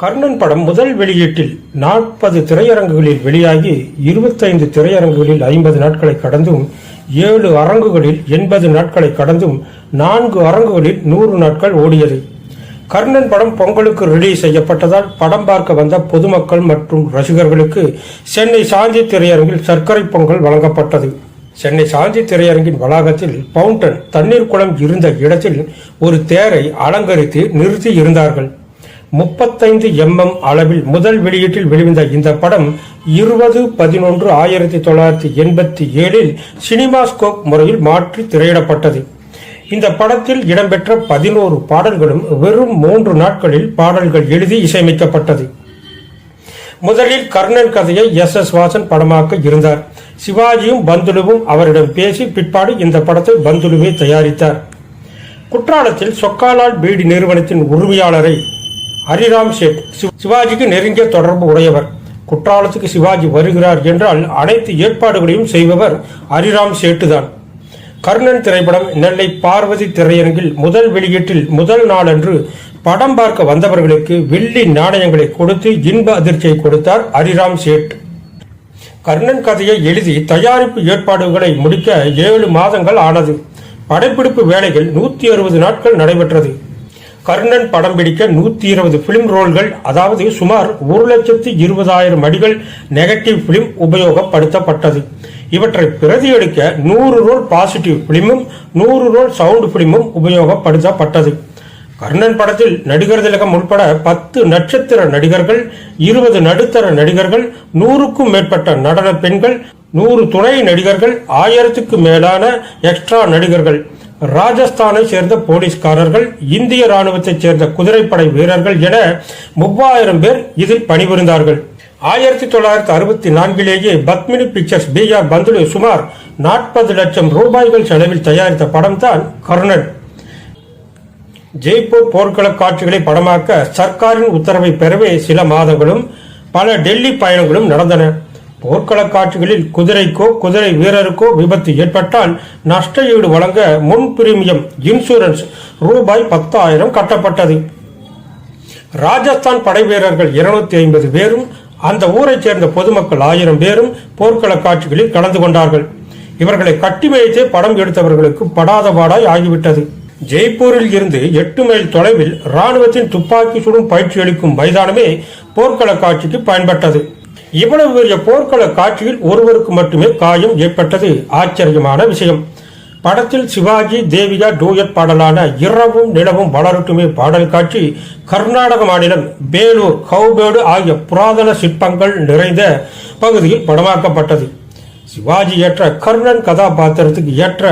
கர்ணன் படம் முதல் வெளியீட்டில் நாற்பது திரையரங்குகளில் வெளியாகி இருபத்தைந்து திரையரங்குகளில் ஐம்பது நாட்களை கடந்தும் ஏழு அரங்குகளில் எண்பது நாட்களை கடந்தும் நான்கு அரங்குகளில் நூறு நாட்கள் ஓடியது. கர்ணன் படம் பொங்கலுக்கு ரிலீஸ் செய்யப்பட்டதால் படம் பார்க்க வந்த பொதுமக்கள் மற்றும் ரசிகர்களுக்கு சென்னை சாந்தி திரையரங்கில் சர்க்கரை பொங்கல் வழங்கப்பட்டது. சென்னை சாந்தி திரையரங்கின் வளாகத்தில் பவுண்டன் தண்ணீர் குளம் இருந்த இடத்தில் ஒரு தேரை அலங்கரித்து நிறுத்தி இருந்தார்கள். முப்பத்தைந்து எம்எம் அளவில் முதல் வெளியீட்டில் வெளிவந்த இந்த படம் இருபது பதினொன்று ஆயிரத்தி தொள்ளாயிரத்தி எண்பத்தி ஏழில் சினிமாஸ்கோப் முறையில் மாற்றி திரையிடப்பட்டது. இந்த படத்தில் இடம்பெற்ற பதினோரு பாடல்களும் வெறும் மூன்று நாட்களில் பாடல்கள் எழுதி இசையமைக்கப்பட்டது. முதலில் கர்ணன் கதையை எஸ் எஸ் வாசன் படமாக்க இருந்தார். சிவாஜியும் பந்துலுவும் அவரிடம் பேசி பிற்பாடு இந்த படத்தை பந்துலுவே தயாரித்தார். குற்றாலத்தில் சொக்காலால் பீடி நிறுவனத்தின் உரிமையாளரை ஹரிராம் சேட் சிவாஜிக்கு நெருங்கிய தொடர்பு உடையவர். குற்றாலத்துக்கு சிவாஜி வருகிறார் என்றால் அனைத்து ஏற்பாடுகளையும் செய்பவர் ஹரிராம் சேட்டு தான் கர்ணன் திரைப்படம் நெல்லை பார்வதி திரையரங்கில் முதல் வெளியீட்டில் முதல் நாளன்று படம் பார்க்க வந்தவர்களுக்கு வெள்ளி நாணயங்களை கொடுத்து இன்ப அதிர்ச்சியை கொடுத்தார் ஹரிராம் சேட் கர்ணன் கதையை எழுதி தயாரிப்பு ஏற்பாடுகளை முடிக்க ஏழு மாதங்கள் ஆனது. படப்பிடிப்பு வேலைகள் நூத்தி அறுபது நாட்கள் நடைபெற்றது. கர்ணன் படம் பிடிக்க நூத்தி இருபது பிலிம் ரோல்கள் அதாவது சுமார் ஒரு லட்சத்தி இருபதாயிரம் அடிகள் நெகட்டிவ் பிலிம் உபயோகப்படுத்தப்பட்டது. இவற்றை பிரதி எடுக்க நூறு ரோல் பாசிட்டிவ் பிலிமும் நூறு ரோல் சவுண்ட் பிலிமும் உபயோகப்படுத்தப்பட்டது. கர்ணன் படத்தில் நடிகர் திலகம் உட்பட பத்து நட்சத்திர நடிகர்கள் இருபது நடுத்தர நடிகர்கள் நூறுக்கும் மேற்பட்ட நடன பெண்கள் நூறு துணை நடிகர்கள் ஆயிரத்துக்கு மேலான எக்ஸ்ட்ரா நடிகர்கள். ராஜஸ்தானை சேர்ந்த போலீஸ்காரர்கள் இந்திய ராணுவத்தைச் சேர்ந்த குதிரைப்படை வீரர்கள் என மூவாயிரம் பேர் இதில் பணிபுரிந்தார்கள். ஆயிரத்தி தொள்ளாயிரத்தி அறுபத்தி நான்கிலேயே Padmini pictures B R Panthulu சுமார் நாற்பது லட்சம் ரூபாய்கள் செலவில் தயாரித்த படம்தான் கர்ணன் ஜெய்ப்பூர் போர்க்கள காட்சிகளை படமாக்க சர்க்காரின் உத்தரவை பெறவே சில மாதங்களும் பல டெல்லி பயணங்களும் நடந்தன. போர்க்கள காட்சிகளில் குதிரைக்கோ குதிரை வீரருக்கோ விபத்து ஏற்பட்டால் நஷ்ட ஈடு வழங்க முன் பிரீமியம் இன்சூரன்ஸ் ரூபாய் பத்தாயிரம் கட்டப்பட்டது. ராஜஸ்தான் படை வீரர்கள் இருநூத்தி ஐம்பது பேரும் அந்த ஊரைச் சேர்ந்த பொதுமக்கள் ஆயிரம் பேரும் போர்க்கள காட்சிகளில் கலந்து கொண்டார்கள். இவர்களை கட்டிமேய்த்தே படம் எடுத்தவர்களுக்கு படாத பாடாய் ஆகிவிட்டது. ஜெய்ப்பூரில் இருந்து எட்டு மைல் தொலைவில் ராணுவத்தின் துப்பாக்கி சுடும் பயிற்சி அளிக்கும் மைதானமே போர்க்கள காட்சிக்கு பயன்பட்டது. இவ்வளவு பெரிய போர்க்கள காட்சியில் ஒருவருக்கு மட்டுமே காயம் ஏற்பட்டது. ஆச்சரியமான விஷயம். படத்தில் சிவாஜி தேவிகா டூயட் பாடலான இரவும் நிலவும் வளரட்டுமே பாடல் காட்சி கர்நாடக மாநிலம் பேலூர் கௌபேடு ஆகிய புராதன சிற்பங்கள் நிறைந்த பகுதியில் படமாக்கப்பட்டது. சிவாஜி ஏற்ற கர்ணன் கதாபாத்திரத்துக்கு ஏற்ற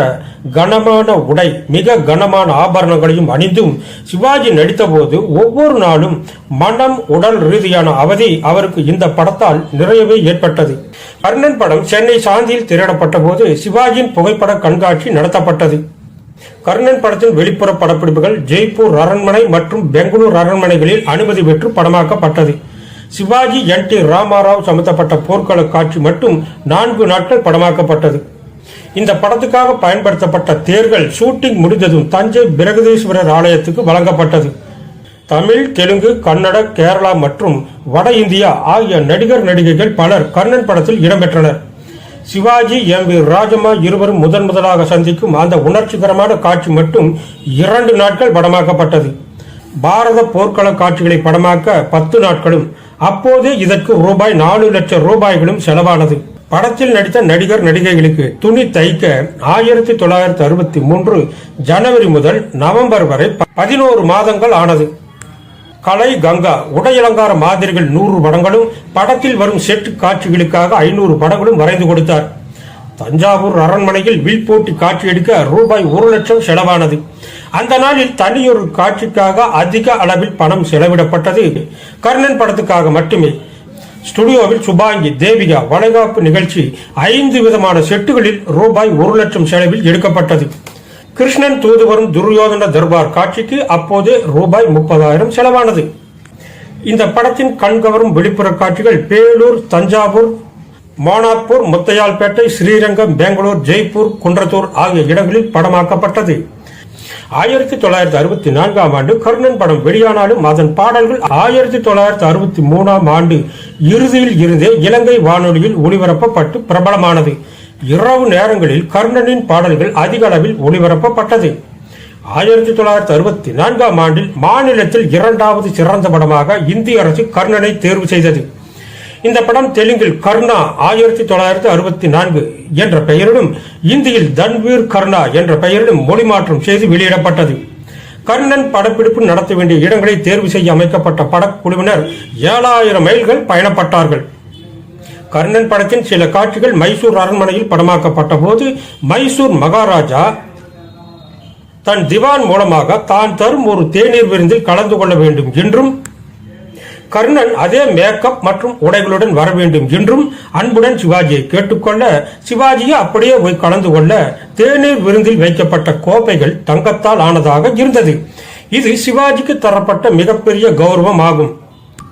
கனமான உடை மிக கனமான ஆபரணங்களையும் அணிந்தும் சிவாஜி நடித்தபோது ஒவ்வொரு நாளும் மனம் உடல் ரீதியான அவதி அவருக்கு இந்த படத்தால் நிறையவே ஏற்பட்டது. கர்ணன் படம் சென்னை சாந்தியில் திரையிடப்பட்ட போது சிவாஜியின் புகைப்பட கண்காட்சி நடத்தப்பட்டது. கர்ணன் படத்தின் வெளிப்புற படப்பிடிப்புகள் ஜெய்ப்பூர் அரண்மனை மற்றும் பெங்களூர் அரண்மனைகளில் அனுமதி பெற்று படமாக்கப்பட்டது. சிவாஜி என் டி ராமாராவ் சம்பந்தப்பட்ட போர்க்கள காட்சி மட்டும் நான்கு நாட்கள் படமாக்கப்பட்டது. இந்த படத்துக்காக பயன்படுத்தப்பட்ட தேர்கள் ஷூட்டிங் முடிந்ததும் தஞ்சை பிரகதீஸ்வரர் ஆலயத்துக்கு வழங்கப்பட்டது. தமிழ் தெலுங்கு கன்னட கேரளா மற்றும் வட இந்தியா ஆகிய நடிகர் நடிகைகள் பலர் கர்ணன் படத்தில் இடம்பெற்றனர். சிவாஜி எம் வி ராஜம்மா இருவரும் முதன் முதலாக சந்திக்கும் அந்த உணர்ச்சிகரமான காட்சி மட்டும் இரண்டு நாட்கள் படமாக்கப்பட்டது. பாரத போர்க்கள காட்சிகளை படமாக்க பத்து நாட்களும் அப்போது இதற்கு ரூபாய் நாலு லட்சம் ரூபாய்களும் செலவானது. படத்தில் நடித்த நடிகர் நடிகைகளுக்கு துணி தைக்க ஆயிரத்தி தொள்ளாயிரத்தி அறுபத்தி மூன்று ஜனவரி முதல் நவம்பர் வரை பதினோரு மாதங்கள் ஆனது. கலை கங்கா உடையலங்கார மாதிரிகள் நூறு படங்களும் படத்தில் வரும் செட் காட்சிகளுக்காக ஐநூறு படங்களும் வரைந்து கொடுத்தார். தஞ்சாவூர் அரண்மனையில் வில் போட்டி காட்சி எடுக்க ரூபாய் ஒரு லட்சம் செலவானது. அந்த நாளில் தனியொரு காட்சிக்காக அதிக அளவில் பணம் செலவிடப்பட்டது. கர்ணன் படத்துக்காக மட்டுமே. ஸ்டுடியோவில் சுபாங்கி தேவிகா வளைகாப்பு நிகழ்ச்சி ஐந்து விதமான செட்டுகளில் ரூபாய் ஒரு லட்சம் செலவில் எடுக்கப்பட்டது. கிருஷ்ணன் தூதுவரும் துரியோதன தர்பார் காட்சிக்கு அப்போதே ரூபாய் முப்பதாயிரம் செலவானது. இந்த படத்தின் கண்கவரும் வெளிப்புற காட்சிகள் பேலூர் தஞ்சாவூர் மோனாப்பூர் முத்தையால்பேட்டை ஸ்ரீரங்கம் பெங்களூர் ஜெய்ப்பூர் குன்றத்தூர் ஆகிய இடங்களில் படமாக்கப்பட்டது. ஆயிரத்தி தொள்ளாயிரத்தி அறுபத்தி நான்காம் ஆண்டு கர்ணன் படம் வெளியானாலும் அதன் பாடல்கள் ஆயிரத்தி தொள்ளாயிரத்தி அறுபத்தி மூணாம் ஆண்டு இறுதியில் இருந்தே இலங்கை வானொலியில் ஒளிபரப்பப்பட்டு பிரபலமானது. இரவு நேரங்களில் கர்ணனின் பாடல்கள் அதிக அளவில் ஒளிபரப்பப்பட்டது. ஆயிரத்தி தொள்ளாயிரத்தி அறுபத்தி நான்காம் ஆண்டில் மாநிலத்தில் இரண்டாவது சிறந்த படமாக இந்திய அரசு கர்ணனை தேர்வு செய்தது. இந்த படம் தெலுங்கில் கர்ணா ஆயிரத்தி தொள்ளாயிரத்தி அறுபத்தி நான்கு என்ற பெயரிலும் இந்தியில் தன்வீர் கர்ணா என்ற பெயரிலும் மொழிமாற்றம் செய்து வெளியிடப்பட்டது. கர்ணன் படப்பிடிப்பு நடத்த வேண்டிய இடங்களை தேர்வு செய்ய அமைக்கப்பட்ட படக்குழுவினர் ஏழாயிரம் மைல்கள் பயணப்பட்டார்கள். கர்ணன் படத்தின் சில காட்சிகள் மைசூர் அரண்மனையில் படமாக்கப்பட்ட போது மைசூர் மகாராஜா தன் திவான் மூலமாக தான் தரும் ஒரு தேநீர் விருந்தில் கலந்து கொள்ள வேண்டும் என்றும் கர்ணன் அதே மேக்கப் மற்றும் உடைகளுடன் வர வேண்டும் என்றும் அன்புடன் சிவாஜியை கேட்டுக்கொள்ள சிவாஜியை அப்படியே போய் கலந்து கொள்ள தேநீர் விருந்தில் வைக்கப்பட்ட கோப்பைகள் தங்கத்தால் ஆனதாக இருந்தது. இது சிவாஜிக்கு தரப்பட்ட மிகப்பெரிய கௌரவம் ஆகும்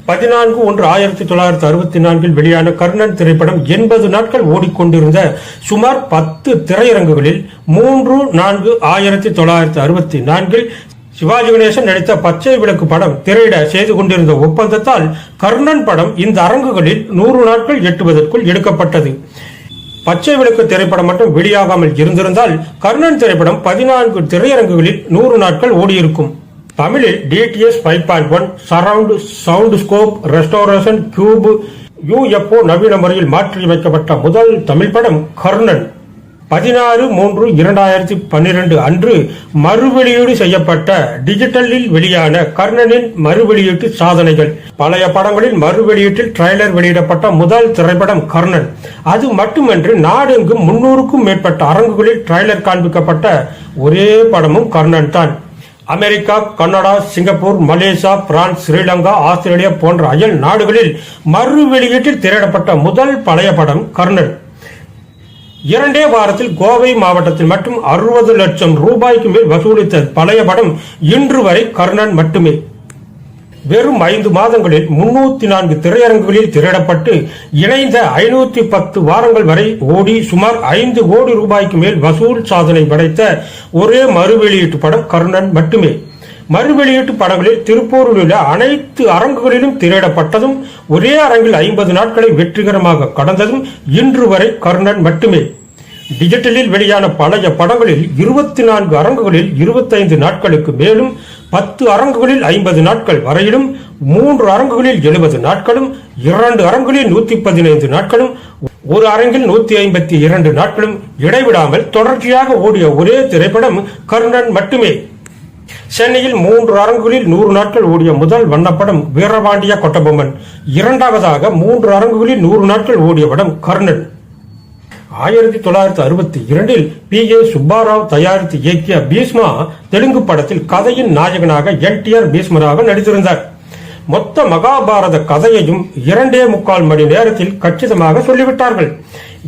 பதினான்கு ஒன்று ஆயிரத்தி தொள்ளாயிரத்தி அறுபத்தி நான்கில் வெளியான கர்ணன் திரைப்படம் எண்பது நாட்கள் ஓடிக்கொண்டிருந்த சுமார் பத்து திரையரங்குகளில் மூன்று நான்கு ஆயிரத்தி தொள்ளாயிரத்தி அறுபத்தி நான்கில் சிவாஜி கணேசன் நடித்த பச்சை விளக்கு படம் திரையிட செய்து கொண்டிருந்த ஒப்பந்தத்தால் கர்ணன் படம் இந்த அரங்குகளில் நூறு நாட்கள் எட்டுவதற்குள் எடுக்கப்பட்டது. பச்சை விளக்கு திரைப்படம் மட்டும் வெளியாகாமல் இருந்திருந்தால் கர்ணன் திரைப்படம் பதினான்கு திரையரங்குகளில் நூறு நாட்கள் ஓடியிருக்கும். தமிழில் DTS five point one surround sound scope restoration cube UFO நவீன முறையில் மாற்றி வைக்கப்பட்ட முதல் தமிழ் படம் கர்ணன். பதினாறு மூன்று இரண்டாயிரத்தி பன்னிரண்டு அன்று மறுவெளியீடு செய்யப்பட்ட டிஜிட்டலில் வெளியான கர்ணனின் மறுவெளியீட்டு சாதனைகள். பழைய படங்களில் மறுவெளியீட்டில் ட்ரைலர் வெளியிடப்பட்ட முதல் திரைப்படம் கர்ணன். அது மட்டுமன்றி நாடெங்கும் முன்னூறுக்கும் மேற்பட்ட அரங்குகளில் ட்ரைலர் காண்பிக்கப்பட்ட ஒரே படமும் கர்ணன் தான். America Canada Singapore Malaysia France Sri Lanka Australia போன்ற அயல் நாடுகளில் மறு வெளியீட்டில் திரையிடப்பட்ட முதல் பழைய படம் கர்ணன். இரண்டே வாரத்தில் கோவை மாவட்டத்தில் மட்டும் அறுபது லட்சம் ரூபாய்க்கு மேல் வசூலித்த பழைய படம் இன்று வரை கர்ணன் மட்டுமே. வெறும் ஐந்து மாதங்களில் முன்னூத்தி நான்கு திரையரங்குகளில் திரையிடப்பட்டு இணைந்த ஐநூத்தி பத்து வாரங்கள் வரை ஓடி சுமார் ஐந்து கோடி ரூபாய்க்கு மேல் வசூல் சாதனை படைத்த ஒரே மறு வெளியீட்டு படம் கர்ணன் மட்டுமே. மறு வெளியீட்டு படங்களில் திருப்பூரில் உள்ள அனைத்து அரங்குகளிலும் திரையிடப்பட்டதும் ஒரே அரங்கில் ஐம்பது நாட்களை வெற்றிகரமாக கடந்ததும் இன்று வரை கர்ணன் மட்டுமே. டிஜிட்டலில் வெளியான பழைய படங்களில் இருபத்தி நான்கு அரங்குகளில் இருபத்தைந்து நாட்களுக்கு மேலும் பத்து அரங்குகளில் ஐம்பது நாட்கள் வரையிலும் மூன்று அரங்குகளில் எழுபது நாட்களும் இரண்டு அரங்குகளில் நூத்தி பதினைந்து நாட்களும் ஒரு அரங்கில் நூத்தி ஐம்பத்தி இரண்டு நாட்களும் இடைவிடாமல் தொடர்ச்சியாக ஓடிய ஒரே திரைப்படம் கர்ணன் மட்டுமே. சென்னையில் மூன்று அரங்குகளில் நூறு நாட்கள் ஓடிய முதல் வண்ணப்படம் வீரபாண்டிய கொட்டபொம்மன். இரண்டாவதாக மூன்று அரங்குகளில் நூறு நாட்கள் ஓடிய படம் கர்ணன். ஆயிரத்தி தொள்ளாயிரத்தி அறுபத்தி இரண்டில் பி. ஏ. சுப்பாராவ் தயாரித்து இயக்கிய பீஸ்மா தெலுங்கு படத்தில் கதையின் நாயகனாக என். டி. ஆர். பீஸ்மராக நடித்திருந்தார். மொத்த மகாபாரத கதையையும் இரண்டே முக்கால் மணி நேரத்தில் கச்சிதமாக சொல்லிவிட்டார்கள்.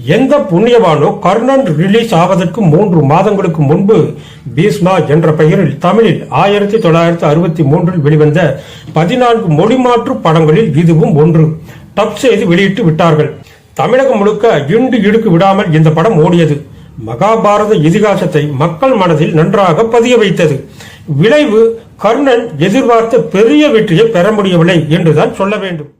எந்த புண்ணியவானோ கர்ணன் ரிலீஸ் ஆவதற்கு மூன்று மாதங்களுக்கு முன்பு பீஸ்மா என்ற பெயரில் தமிழில் ஆயிரத்தி தொள்ளாயிரத்தி அறுபத்தி மூன்றில் வெளிவந்த பதினான்கு மொழிமாற்று படங்களில் இதுவும் ஒன்று. டப் செய்து வெளியிட்டு விட்டார்கள். தமிழகம் முழுக்க இண்டு இடுக்கு விடாமல் இந்த படம் ஓடியது. மகாபாரத இதிகாசத்தை மக்கள் மனதில் நன்றாக பதிய வைத்தது. விளைவு கர்ணன் எதிர்பார்த்த பெரிய வெற்றியை பெற முடியவில்லை என்றுதான் சொல்ல வேண்டும்.